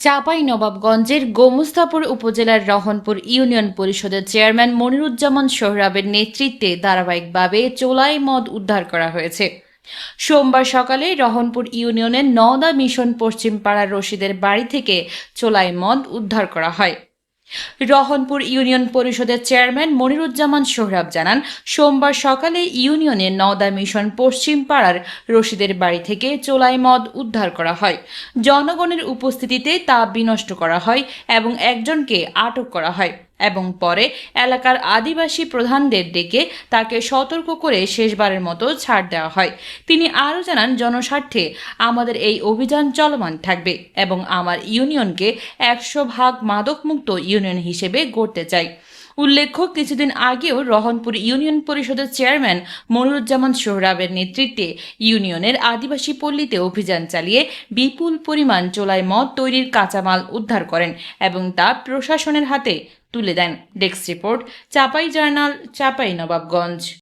চাঁপাই নবাবগঞ্জের গোমস্তাপুর উপজেলার রহনপুর ইউনিয়ন পরিষদের চেয়ারম্যান মনিরুজ্জামান সোহরাবের নেতৃত্বে ধারাবাহিকভাবে চোলাই মদ উদ্ধার করা হয়েছে। সোমবার সকালে রহনপুর ইউনিয়নের নওদা মিশন পশ্চিম পাড়ার রশিদের বাড়ি থেকে চোলাই মদ উদ্ধার করা হয়। রহনপুর ইউনিয়ন পরিষদের চেয়ারম্যান মনিরুজ্জামান সোহরাব জানান, সোমবার সকালে ইউনিয়নের নওদা মিশন পশ্চিম পাড়ার রশিদের বাড়ি থেকে চোলাই মদ উদ্ধার করা হয়। জনগণের উপস্থিতিতে তা বিনষ্ট করা হয় এবং একজনকে আটক করা হয়। এবং পরে এলাকার আদিবাসী প্রধানদের ডেকে তাকে সতর্ক করে শেষবারের মতো ছাড় দেওয়া হয়। তিনি আরও জানান, জনস্বার্থে আমাদের এই অভিযান চলমান থাকবে এবং আমার ইউনিয়নকে একশো ভাগ মাদকমুক্ত ইউনিয়ন হিসেবে গড়তে চাই। উল্লেখ্য, কিছুদিন আগেও রহনপুর ইউনিয়ন পরিষদের চেয়ারম্যান মনুরুজ্জামান সোহরাবের নেতৃত্বে ইউনিয়নের আদিবাসী পল্লীতে অভিযান চালিয়ে বিপুল পরিমাণ চোলাই মদ তৈরির কাঁচামাল উদ্ধার করেন এবং তা প্রশাসনের হাতে তুলে দেন। Desk report, Chapai journal, Chapai Nawabganj.